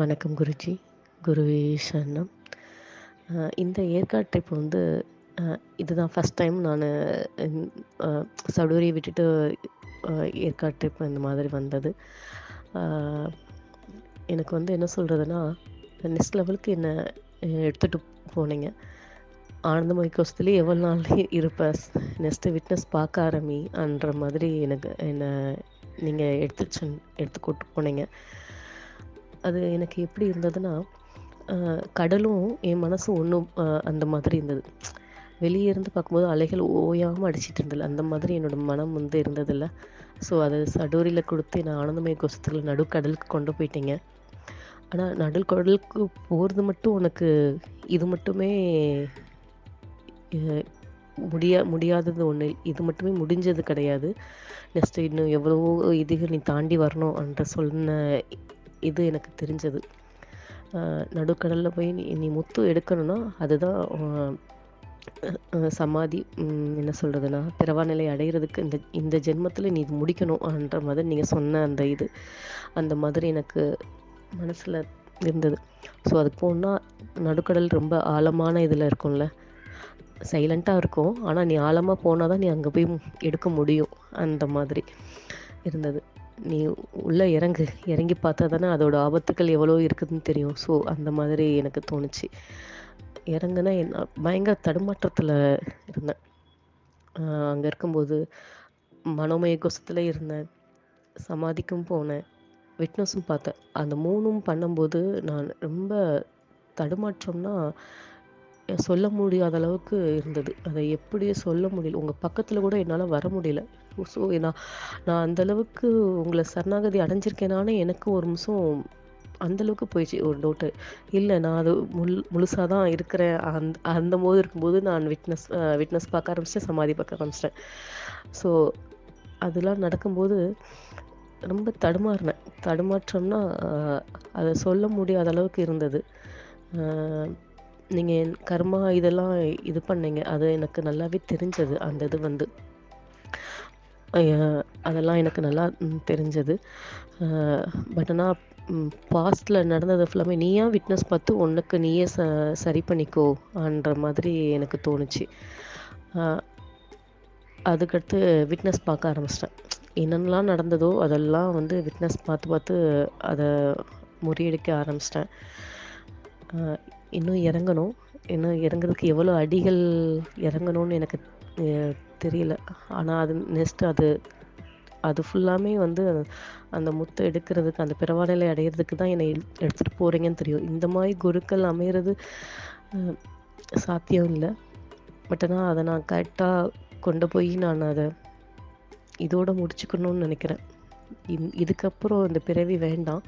வணக்கம் குருஜி. குருவே சரணம். இந்த ஏற்காடு ட்ரிப் வந்து இதுதான் ஃபஸ்ட் டைம் நான் சடூரியை விட்டுட்டு ஏற்காடு ட்ரிப் இந்த மாதிரி வந்தது. எனக்கு வந்து என்ன சொல்கிறதுனா நெக்ஸ்ட் லெவலுக்கு என்னை எடுத்துகிட்டு போனீங்க. ஆனந்தமய கோஷத்துலேயே எவ்வளோ நாள் இருப்பேன் நெக்ஸ்ட்டு விட்னஸ் பார்க்க ஆரம்பி அன்ற மாதிரி எனக்கு என்னை நீங்கள் எடுத்து சென் எடுத்து கூட்டு போனீங்க. அது எனக்கு எப்படி இருந்ததுன்னா கடலும் என் மனசும் ஒன்றும் அந்த மாதிரி இருந்தது. வெளியே இருந்து பார்க்கும்போது அலைகள் ஓயாமல் அடிச்சிட்டு இருந்தது. அந்த மாதிரி என்னோட மனம் வந்து இருந்ததில்ல. ஸோ அதை சடோரியில் கொடுத்து நான் ஆனந்தமய கோஷத்தில் நடுக்கடலுக்கு கொண்டு போயிட்டீங்க. ஆனால் நடுக்கடலுக்கு போகிறது மட்டும் உனக்கு இது மட்டுமே முடியா முடியாதது ஒன்று இது மட்டுமே முடிஞ்சது கிடையாது. நெக்ஸ்ட்டு இன்னும் எவ்வளவோ இதுகள் நீ தாண்டி வரணும் என்ற சொன்ன இது எனக்கு தெரிஞ்சது. நடுக்கடலில் போய் நீ நீ முத்து எடுக்கணும்னா அதுதான் சமாதி என்ன சொல்கிறதுனா பிறவா நிலை அடைகிறதுக்கு இந்த இந்த ஜென்மத்தில் நீ இது முடிக்கணும்ன்ற மாதிரி நீங்கள் சொன்ன அந்த இது அந்த மாதிரி எனக்கு மனசில் இருந்தது. ஸோ அதுக்கு போனால் நடுக்கடல் ரொம்ப ஆழமான இதில் இருக்கும்ல சைலண்ட்டாக இருக்கும். ஆனால் நீ ஆழமாக போனால் தான் நீ அங்கே போய் எடுக்க முடியும் அந்த மாதிரி இருந்தது. நீ உள்ளே இறங்கு. இறங்கி பார்த்தா தானே அதோட ஆபத்துக்கள் எவ்வளோ இருக்குதுன்னு தெரியும். ஸோ அந்த மாதிரி எனக்கு தோணுச்சு. இறங்குனா என்ன பயங்கர தடுமாற்றத்தில் இருந்தேன். அங்கே இருக்கும்போது மனோமய கோஷத்தில் இருந்தேன். சமாதிக்கும் போனேன். விட்னஸும் பார்த்தேன். அந்த மூணும் பண்ணும்போது நான் ரொம்ப தடுமாற்றம்னா சொல்ல முடியாத அளவுக்கு இருந்தது. அதை எப்படியே சொல்ல முடியல. உங்கள் பக்கத்தில் கூட என்னால் வர முடியல. ஸோ நான் நான் அந்தளவுக்கு உங்களை சரணாகதி அடைஞ்சிருக்கேனானே எனக்கு ஒரு நிமிஷம் அந்தளவுக்கு போயிடுச்சு ஒரு டவுட்டு இல்லை நான் அது முழு முழுசாக தான் இருக்கிறேன். அந்த அந்த போது இருக்கும்போது நான் விட்னஸ் விட்னஸ் பார்க்க ஆரம்பிச்சிட்டேன் சமாதி பார்க்க ஆரம்பிச்சிட்டேன். ஸோ அதெல்லாம் நடக்கும்போது ரொம்ப தடுமாறினேன். தடுமாற்றம்னா அதை சொல்ல முடியாத அளவுக்கு இருந்தது. நீங்கள் என் கர்மா இதெல்லாம் இது பண்ணீங்க. அது எனக்கு நல்லாவே தெரிஞ்சது அந்த இது வந்து. அதெல்லாம் எனக்கு நல்லா தெரிஞ்சது. பட் ஆனால் பாஸ்டில் நடந்தது ஃபுல்லாமே நீயா விட்னஸ் பார்த்து உனக்கு நீயே ச சரி பண்ணிக்கோன்ற மாதிரி எனக்கு தோணுச்சு. அதுக்கடுத்து விட்னஸ் பார்க்க ஆரம்பிச்சிட்டேன். என்னென்னலாம் நடந்ததோ அதெல்லாம் வந்து விட்னஸ் பார்த்து பார்த்து அதை முறியடிக்க ஆரம்பிச்சிட்டேன். இன்னும் இறங்கணும். இன்னும் இறங்குறதுக்கு எவ்வளோ அடிகள் இறங்கணும்னு எனக்கு தெரியல. ஆனால் அது நெக்ஸ்ட்டு அது அது ஃபுல்லாமே வந்து அந்த முத்தை எடுக்கிறதுக்கு அந்த பிறவாநிலை அடையிறதுக்கு தான் என்னை எடுத்துகிட்டு போகிறீங்கன்னு தெரியும். இந்த மாதிரி குருக்கள் அமையிறது சாத்தியம் இல்லை. பட் ஆனால் அதை நான் கரெக்டாக கொண்டு போய் நான் அதை இதோடு முடிச்சுக்கணும்னு நினைக்கிறேன். இதுக்கப்புறம் இந்த பிறவி வேண்டாம்.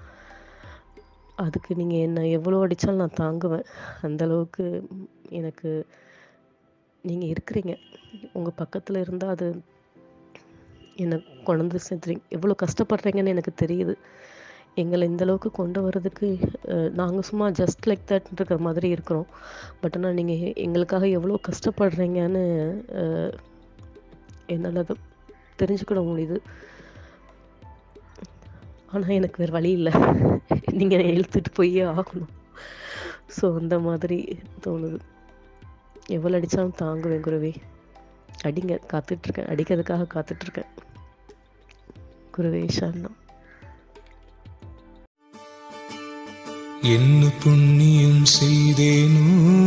அதுக்கு நீங்கள் என்னை எவ்வளோ அடித்தாலும் நான் தாங்குவேன். அந்தளவுக்கு எனக்கு நீங்கள் இருக்கிறீங்க. உங்கள் பக்கத்தில் இருந்தால் அது என்னை கொண்டு சேர்த்துறீங்க எவ்வளோ கஷ்டப்படுறீங்கன்னு எனக்கு தெரியுது. எங்களை இந்தளவுக்கு கொண்டு வர்றதுக்கு நாங்கள் சும்மா ஜஸ்ட் லைக் தட்ன்ற மாதிரி இருக்கிறோம். பட் ஆனால் நீங்கள் எங்களுக்காக எவ்வளோ கஷ்டப்படுறீங்கன்னு என்னால் அதை தெரிஞ்சுக்கிட முடியுது. ஆனால் எனக்கு வேறு வழி இல்லை. நீங்கள் இழுத்துட்டு போயே ஆகணும். ஸோ அந்த மாதிரி தோணுது. எவ்வளோ அடித்தாலும் தாங்குவேன் குருவி. அடிங்க காத்துட்ருக்கேன். அடிக்கிறதுக்காக காத்துட்ருக்கேன். குருவே சரணம் என்ன புண்ணியம் செய்தேனோ